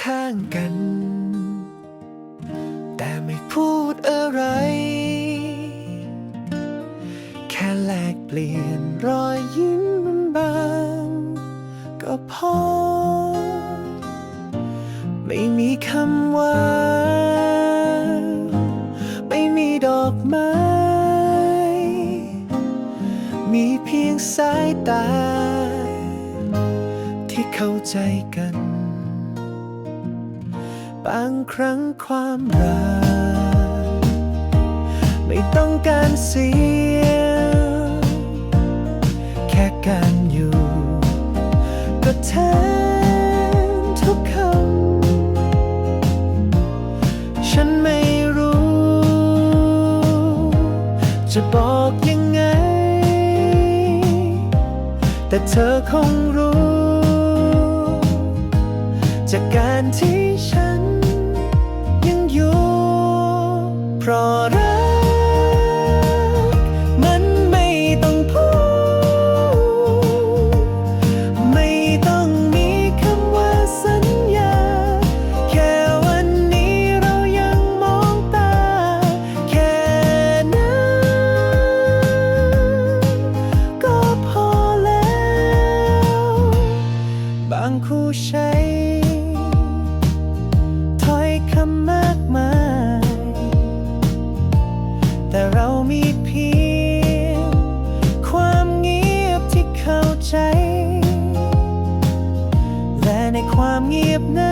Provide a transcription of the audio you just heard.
ข้างกัน แต่ไม่พูดอะไร แค่แลกเปลี่ยนรอยยิ้มบางก็พอ ไม่มีคำว่า ไม่มีดอกไม้ มีเพียงสายตา ที่เข้าใจกันางครั้งความรัก ไม่ต้องการเสีย แค่การอยู่ ก็แทนทุกคำ ฉันไม่รู้ จะบอกยังไง แต่เธอคงรู้ จากการที่ฉัน เพราะรัก มันไม่ต้องพูดไม่ต้องมีคำว่าสัญญา แค่วันนี้เรายังมองตา แค่นั้นก็พอแล้ว บางคู่ใช้ถ้อยคำมากมาย ความเงียบนั้น